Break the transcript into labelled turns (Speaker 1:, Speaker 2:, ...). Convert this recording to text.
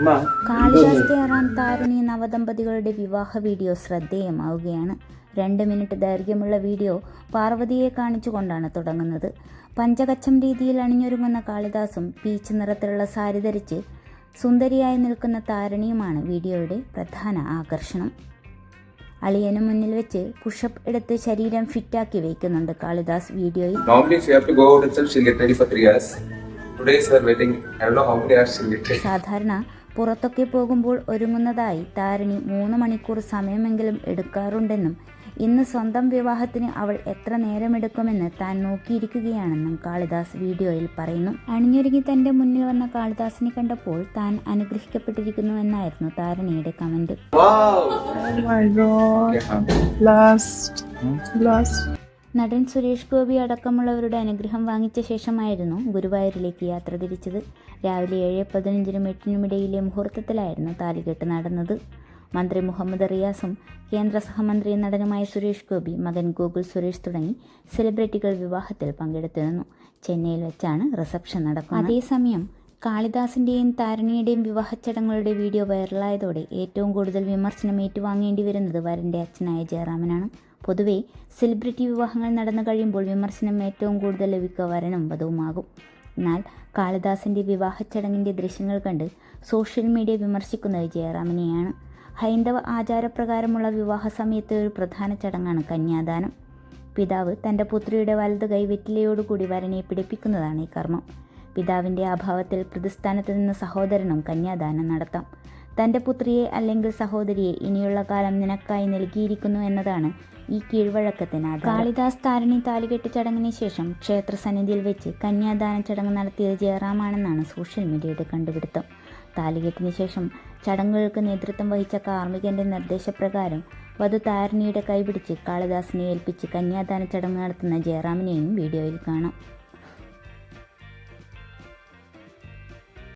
Speaker 1: അമ്മ
Speaker 2: കാളിദാസ് താരുണി നവദമ്പതികളുടെ വിവാഹ വീഡിയോ ശ്രദ്ധേയമാവുകയാണ്. രണ്ട് മിനിറ്റ് ദൈർഘ്യമുള്ള വീഡിയോ പാർവതിയെ കാണിച്ചുകൊണ്ടാണ് തുടങ്ങുന്നത്. പഞ്ചകച്ചം രീതിയിൽ അണിഞ്ഞൊരുങ്ങുന്ന കാളിദാസും പീച്ച് നിറത്തിലുള്ള സാരി ധരിച്ച് സുന്ദരിയായി നിൽക്കുന്ന താരണിയുമാണ് വീഡിയോയുടെ പ്രധാന ആകർഷണം. അളിയനു മുന്നിൽ വെച്ച് പുഷപ്പ് എടുത്ത് ശരീരം ഫിറ്റാക്കി വെക്കുന്നുണ്ട് കാളിദാസ് വീഡിയോയിൽ. സാധാരണ പുറത്തൊക്കെ പോകുമ്പോൾ ഒരുങ്ങുന്നതായി താരണി മൂന്ന് മണിക്കൂർ സമയമെങ്കിലും എടുക്കാറുണ്ടെന്നും ഇന്ന് സ്വന്തം വിവാഹത്തിന് അവൾ എത്ര നേരമെടുക്കുമെന്ന് താൻ നോക്കിയിരിക്കുകയാണെന്നും കാളിദാസ് വീഡിയോയിൽ പറയുന്നു. അണിഞ്ഞൊരുങ്ങി തന്റെ മുന്നിൽ വന്ന കാളിദാസിനെ കണ്ടപ്പോൾ താൻ അനുഗ്രഹിക്കപ്പെട്ടിരിക്കുന്നു എന്നായിരുന്നു താരണിയുടെ കമന്റ്!
Speaker 3: Oh.
Speaker 2: നടൻ സുരേഷ് ഗോപി അടക്കമുള്ളവരുടെ അനുഗ്രഹം വാങ്ങിച്ച ശേഷമായിരുന്നു ഗുരുവായൂരിലേക്ക് യാത്ര തിരിച്ചത്. രാവിലെ ഏഴ് പതിനഞ്ചിനും എട്ടിനും ഇടയിലെ മുഹൂർത്തത്തിലായിരുന്നു താലികെട്ട് നടന്നത്. മന്ത്രി മുഹമ്മദ് റിയാസും കേന്ദ്ര സഹമന്ത്രി നടനുമായ സുരേഷ് ഗോപി മകൻ ഗോകുൽ സുരേഷ് തുടങ്ങി സെലിബ്രിറ്റികൾ വിവാഹത്തിൽ പങ്കെടുത്തിരുന്നു ചെന്നൈയിൽ വെച്ചാണ് റിസപ്ഷൻ നടക്കുന്നത്. അതേസമയം കാളിദാസിന്റെയും താരണിയുടെയും വിവാഹ ചടങ്ങുകളുടെ വീഡിയോ വൈറലായതോടെ ഏറ്റവും കൂടുതൽ വിമർശനം ഏറ്റുവാങ്ങേണ്ടി വരുന്നത് വരന്റെ അച്ഛനായ ജയറാമനാണ്. പൊതുവെ സെലിബ്രിറ്റി വിവാഹങ്ങൾ നടന്നു കഴിയുമ്പോൾ വിമർശനം ഏറ്റവും കൂടുതൽ ലഭിക്കുക വരനും വധവുമാകും. എന്നാൽ കാളിദാസിന്റെ വിവാഹ ചടങ്ങിന്റെ ദൃശ്യങ്ങൾ കണ്ട് സോഷ്യൽ മീഡിയ വിമർശിക്കുന്നത് ജയറാമിനെയാണ്. ഹൈന്ദവ ആചാരപ്രകാരമുള്ള വിവാഹ സമയത്തെ ഒരു പ്രധാന ചടങ്ങാണ് കന്യാദാനം. പിതാവ് തന്റെ പുത്രിയുടെ വലത് കൈ വെറ്റിലയോടുകൂടി വരനെ പിടിപ്പിക്കുന്നതാണ് ഈ കർമ്മം. പിതാവിന്റെ അഭാവത്തിൽ പ്രതിസ്ഥാനത്ത് നിന്ന് സഹോദരനും കന്യാദാനം നടത്താം. തന്റെ പുത്രിയെ അല്ലെങ്കിൽ സഹോദരിയെ ഇനിയുള്ള കാലം നിനക്കായി നൽകിയിരിക്കുന്നു എന്നതാണ് ഈ കീഴ്വഴക്കത്തിന് കാളിദാസ് താരണി താലികെട്ട് ചടങ്ങിന് ശേഷം ക്ഷേത്ര സന്നിധിയിൽ വെച്ച് കന്യാദാന ചടങ്ങ് നടത്തിയത് ജയറാമാണെന്നാണ് സോഷ്യൽ മീഡിയയുടെ കണ്ടുപിടുത്തം. താലികെട്ടിന് ശേഷം ചടങ്ങുകൾക്ക് നേതൃത്വം വഹിച്ച കാർമ്മികന്റെ നിർദ്ദേശപ്രകാരം വധു താരണിയുടെ കൈപിടിച്ച് കാളിദാസിനെ ഏൽപ്പിച്ച് കന്യാദാന ചടങ്ങ് നടത്തുന്ന ജയറാമിനെയും വീഡിയോയിൽ കാണാം.